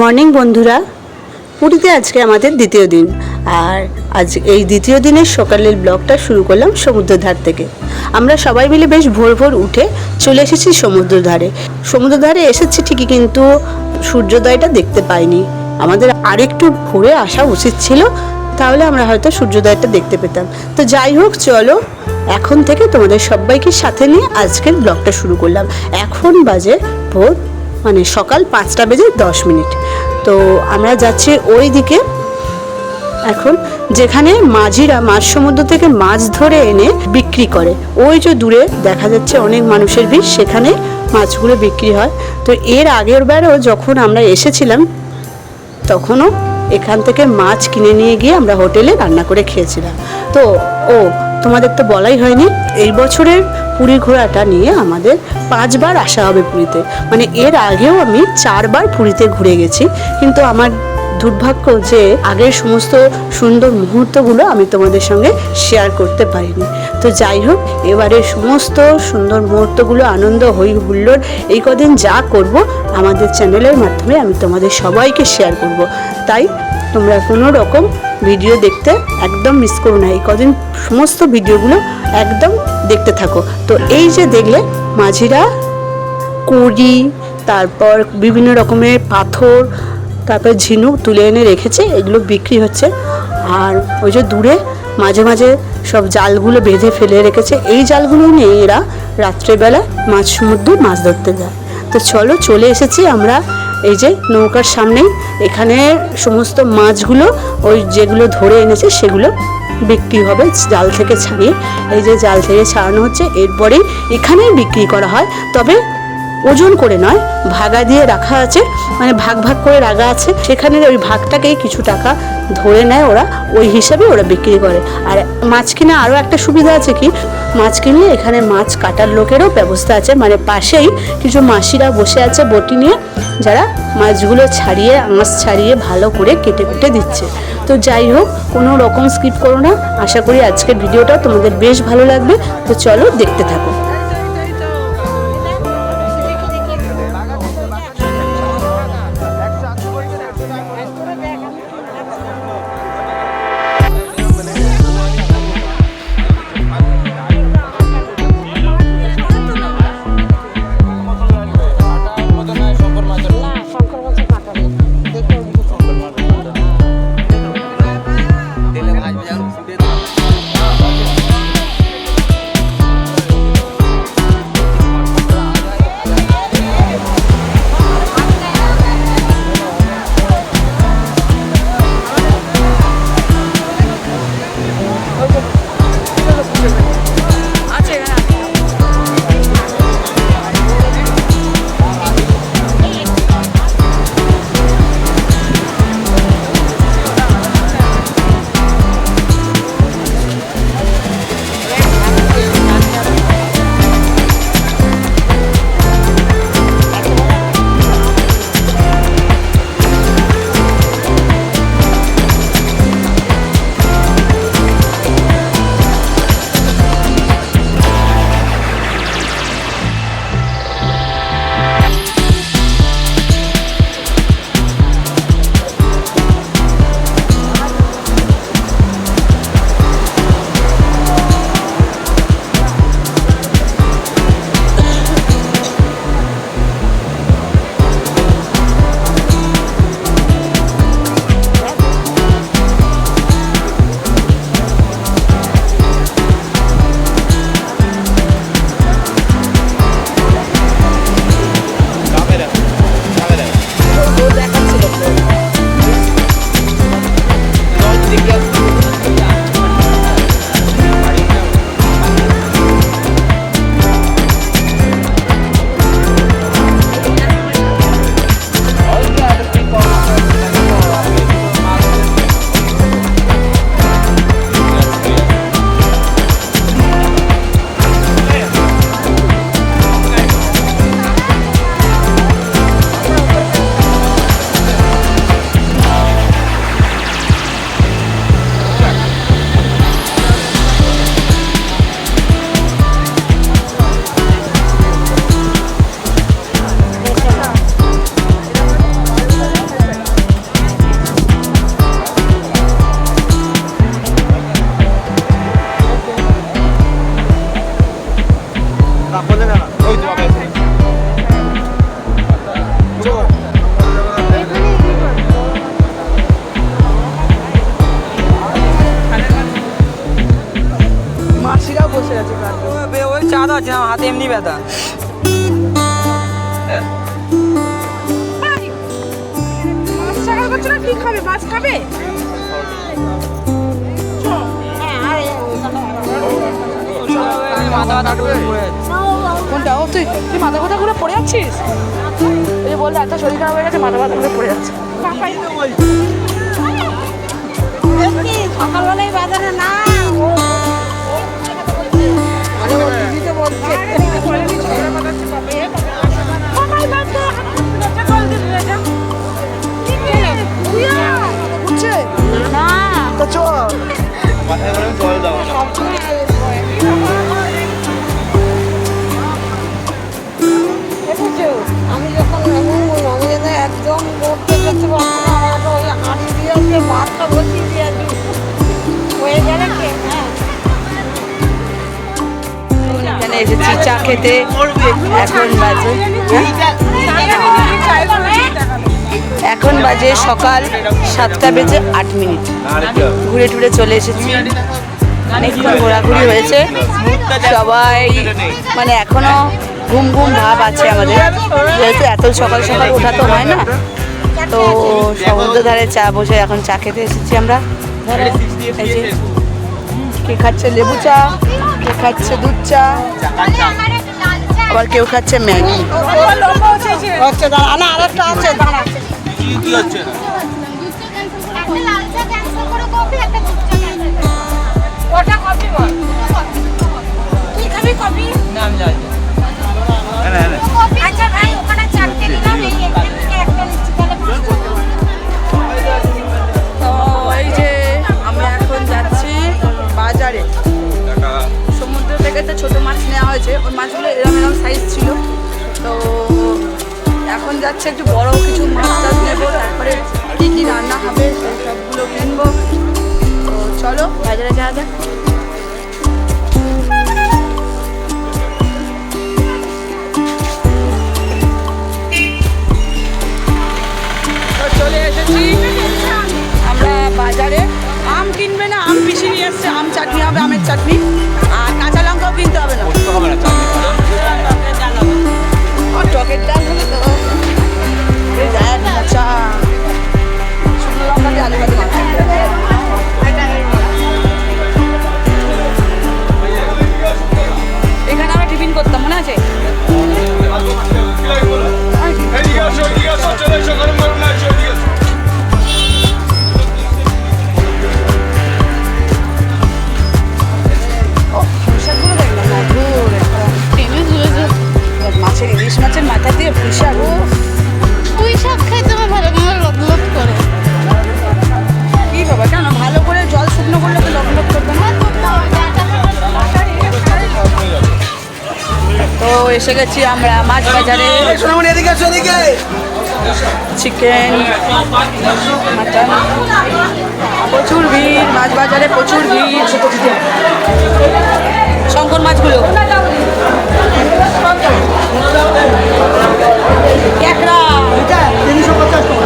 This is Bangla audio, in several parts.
মর্নিং বন্ধুরা। পুরীতে আজকে আমাদের দ্বিতীয় দিন। আর আজ এই দ্বিতীয় দিনের সকালের ব্লগটা শুরু করলাম সমুদ্র ধার থেকে। আমরা সবাই মিলে বেশ ভোর ভোর উঠে চলে এসেছি সমুদ্র ধারে সমুদ্র ধারে এসেছি ঠিকই কিন্তু সূর্যোদয়টা দেখতে পাইনি। আমাদের আরেকটু ভোরে আসা উচিত ছিল, তাহলে আমরা হয়তো সূর্যোদয়টা দেখতে পেতাম। তো যাই হোক, চলো, এখন থেকে তোমাদের সবাইকে সাথে নিয়ে আজকের ব্লগটা শুরু করলাম। এখন বাজে ভোর মানে সকাল পাঁচটা বেজে দশ মিনিট। তো আমরা যাচ্ছি ওই দিকে। এখন যেখানে মাঝিরা মাছ সমুদ্র থেকে মাছ ধরে এনে বিক্রি করে। ওই যে দূরে দেখা যাচ্ছে অনেক মানুষের ভিড়, সেখানে মাছগুলো বিক্রি হয়। তো এর আগের বারও যখন আমরা এসেছিলাম, তখনও এখান থেকে মাছ কিনে নিয়ে গিয়ে আমরা হোটেলে রান্না করে খেয়েছিলাম। তো ও তোমাদের তো বলাই হয়নি, এই বছরের পুরী ঘোরাটা নিয়ে আমাদের পাঁচবার আসা হবে পুরীতে। মানে এর আগেও আমি চারবার পুরীতে ঘুরে গেছি, কিন্তু আমার দুর্ভাগ্য যে আগের সমস্ত সুন্দর মুহূর্তগুলো আমি তোমাদের সঙ্গে শেয়ার করতে পারিনি। তো যাই হোক এবারে সমস্ত সুন্দর মুহূর্তগুলো, আনন্দ হই হুল্লোড় এই কদিন যা করব, আমাদের চ্যানেলের মাধ্যমে আমি তোমাদের সবাইকে শেয়ার করব। তাই তোমরা কোনো রকম ভিডিও দেখতে একদম মিস করো না। এই কদিন সমস্ত ভিডিওগুলো একদম দেখতে থাকো। তো এই যে দেখলে, মাঝিরা, কড়ি, তারপর বিভিন্ন রকমের পাথর, তারপর ঝিনুক তুলে এনে রেখেছে, এগুলো বিক্রি হচ্ছে। আর ওই যে দূরে মাঝে মাঝে সব জালগুলো বেঁধে ফেলে রেখেছে। এই জালগুলো নিয়ে এরা রাত্রেবেলা মাছ সমুদ্রে মাছ ধরতে যায়। তো চলো চলে এসেছি আমরা এই যে নৌকার সামনেই এখানে সমস্ত মাছগুলো ওই যেগুলো ধরে এনেছে সেগুলো বিক্রি হবে জাল থেকে ছাড়িয়ে। এই যে জাল থেকে ছাড়ানো হচ্ছে এরপরেই এখানেই বিক্রি করা হয়। তবে ওজন করে নয়, ভাগা দিয়ে রাখা আছে মানে ভাগ ভাগ করে রাখা আছে। সেখানে ওই ভাগটাকেই কিছু টাকা ধরে নেয় ওরা, ওই হিসাবে ওরা বিক্রি করে। আর মাছ কিনে আরও একটা সুবিধা আছে কি, মাছ কিনলে এখানে মাছ কাটার লোকেরও ব্যবস্থা আছে। মানে পাশেই কিছু মাসিরা বসে আছে বটি নিয়ে, যারা মাছগুলো ছাড়িয়ে মাছ ছাড়িয়ে ভালো করে কেটে কেটে দিচ্ছে। তো যাই হোক, কোনো রকম স্কিপ করো না। আশা করি আজকের ভিডিওটা তোমাদের বেশ ভালো লাগবে। তো চলো দেখতে থাকো। ব্যথা। কি খাবে? মাছ খাবে? মাথা কোনটা? ও তুই তুই মাথা ব্যথা করে পড়ে যাচ্ছিস যে বললে এত শরীর খারাপ হয়ে গেছে মাথা ব্যথা করে পড়ে যাচ্ছে সকালবেলায় বাজারে না যখন এমন বলব, আমি যেন একদম করতে করতে পারব ওই হাঁড়ি দিয়ে ভাতটা বসিয়ে এখানে এসেছি, চা খেতে। এখন বাজে এখন বাজে সকাল সাতটা বেজে আট মিনিট। ঘুরে টুরে চলে এসেছি। অনেকক্ষণ ঘোরাঘুরি হয়েছে। সবাই মানে এখনও ঘুম ঘুম ভাব আছে আমাদের। যেহেতু এত সকাল সকাল ওঠা তো হয় না। তো সমুদ্র ধারে চা বসে এখন চা খেতে এসেছি আমরা। কে খাচ্ছে? লেবু চা। খাচ্ছে দুধ চা। আবার কেউ খাচ্ছে ম্যাগি। হচ্ছে দাঁড়া না আরেকটা আছে দাঁড়া। লাল ওটা বল? তুই খাবি কফি? নাম আমি যাচ্ছে একটু বড় কিছু মাছ টাছ নেব তারপরে কী কী রান্না হবে সবগুলো কিনবো। তো চলো বাজারে যাওয়া যাক। চলে এসেছি। আমরা বাজারে। আম কিনবে না আম পিসি নিয়ে এসছে আম চাটনি হবে আমের চাটনি। আর কাঁচা লঙ্কাও কিনতে হবে না। ও, এসে গেছি আমরা মাছ বাজারে। চিকেন মাটন প্রচুর ভিড় মাছ বাজারে প্রচুর ভিড়। শঙ্কর মাছগুলো। ক্যাকড়া। বাটা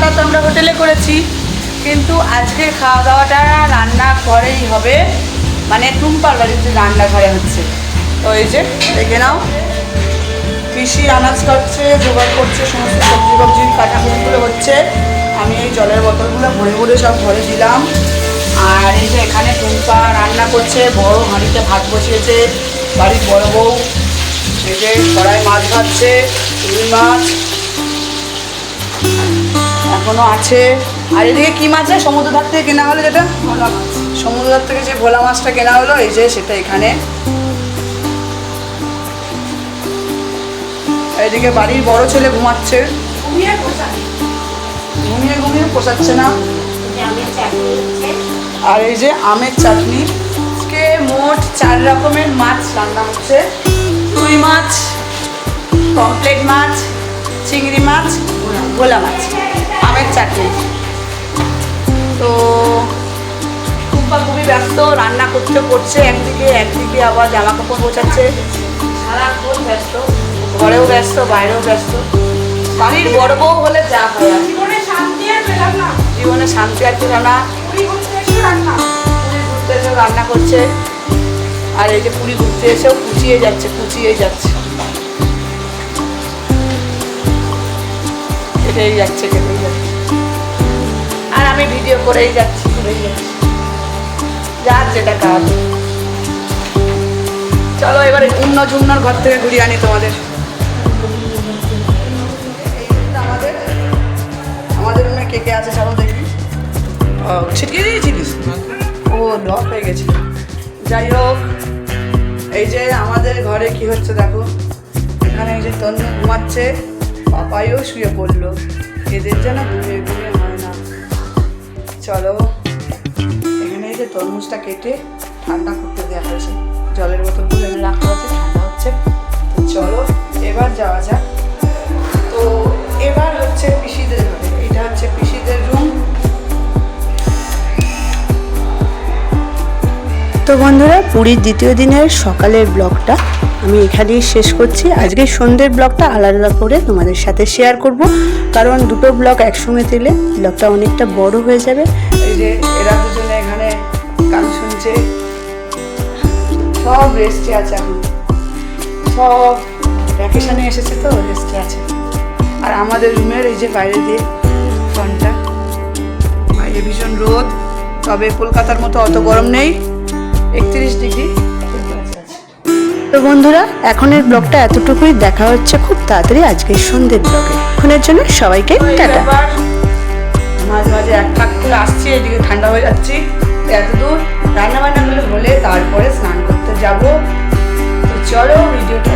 দাওয়াটা তো আমরা হোটেলে করেছি, কিন্তু আজকে খাওয়া দাওয়াটা রান্না ঘরেই হবে। মানে টুম্পার বাড়িতে রান্নাঘরে হচ্ছে। তো এই যে, দেখে নাও। কৃষি আনাজ কাটছে, জোগাড় করছে, সমস্ত সবজি ফবজি কাটাকুটিগুলো হচ্ছে। আমি এই জলের বোতলগুলো ভরে ভরে সব ঘরে দিলাম। আর এই যে এখানে টুম্পা রান্না করছে, বড় হাঁড়িতে ভাত বসিয়েছে, বাড়ির বড় বউ। এই যে কড়াই মাছ ভাজছে, রুই মাছ। এখনও আছে। আর এদিকে কি মাছ আছে সমুদ্র ধার থেকে কেনা হলো যেটা? সমুদ্র ধার থেকে যে ভোলা মাছটা কেনা হলো এই যে সেটা এখানে। এদিকে বাড়ির বড় ছেলে ঘুমাচ্ছে। ঘুমিয়ে ঘুমিয়ে পোষাচ্ছে না। আর এই যে আমের চাটনি। আজকে মোট চার রকমের মাছ রান্না হচ্ছে। রুই মাছ পমপ্লেট মাছ চিংড়ি মাছ ভোলা মাছ। আমের তো খুব খুবই ব্যস্ত রান্না করতে করছে একদিকে একদিকে আবার জামা কাপড় গোছাচ্ছে। সারাক্ষণ ব্যস্ত ঘরেও ব্যস্ত বাইরেও ব্যস্ত। বাড়ির বড় বউ হলে যা হয় জীবনে শান্তি আর পেলাম না। জীবনে শান্তি আর পেল না। ঘুরতে এসে রান্না। করছে। আর এই যে পুরী ঘুরতে এসেও কুচিয়ে যাচ্ছে কুচিয়ে যাচ্ছে। কেটেই যাচ্ছে আর আমি ভিডিও করেই যাচ্ছি করেই যাচ্ছি। যার যেটা কাজ। চলো এবারে উন্ন ঝুমনার ঘর থেকে ঘুরিয়ে আনি তোমাদের। আমাদের আমাদের রুমে কে কে আছে চলো দেখি? ছিটকে দিয়েছিলিস? ও লক হয়ে গেছে। যাই হোক এই যে আমাদের ঘরে কি হচ্ছে দেখো। এখানে এই যে তন্নু ঘুমাচ্ছে পাপাইও শুয়ে পড়ল। এদের যেন ঘুমিয়ে ঘুমিয়ে চলো। এখানে এই যে তরমুজটা কেটে ঠান্ডা করতে দেওয়া হয়েছে। জলের বোতলগুলো এনে রাখা হচ্ছে ঠান্ডা হচ্ছে। তো চলো, এবার যাওয়া যাক। তো এবার হচ্ছে পিসিদের ঘরে। এটা হচ্ছে পিসিদের রুম তো বন্ধুরা, পুরীর দ্বিতীয় দিনের সকালের ব্লগটা আমি এখানেই শেষ করছি। আজকে সন্ধ্যের ব্লগটা আলাদা করে তোমাদের সাথে শেয়ার করব। কারণ দুটো ব্লগ একসঙ্গে দিলে ব্লগটা অনেকটা বড় হয়ে যাবে। এই যে, এরা দুজনে এখানে গান শুনছে। সব রেস্টে আছে এখন। সব ভ্যাকেশনে এসেছে তো রেস্টে আছে। আর আমাদের রুমের এই যে বাইরে দিয়ে ফোনটা বাইরে ভীষণ রোদ। তবে কলকাতার মতো অত গরম নেই। একত্রিশ ডিগ্রি। তো বন্ধুরা, এখনের ব্লগটা এতটুকুই। দেখা হচ্ছে খুব তাড়াতাড়ি আজকের সন্ধ্যের ব্লগে। এখনের জন্য সবাইকে টাটা। মাঝে মাঝে এক ফাঁক করে আসছি, এদিকে ঠান্ডা হয়ে যাচ্ছি। এতদূর রান্না বান্নাগুলো হলে তারপরে স্নান করতে যাব। তো চলো, ভিডিওটা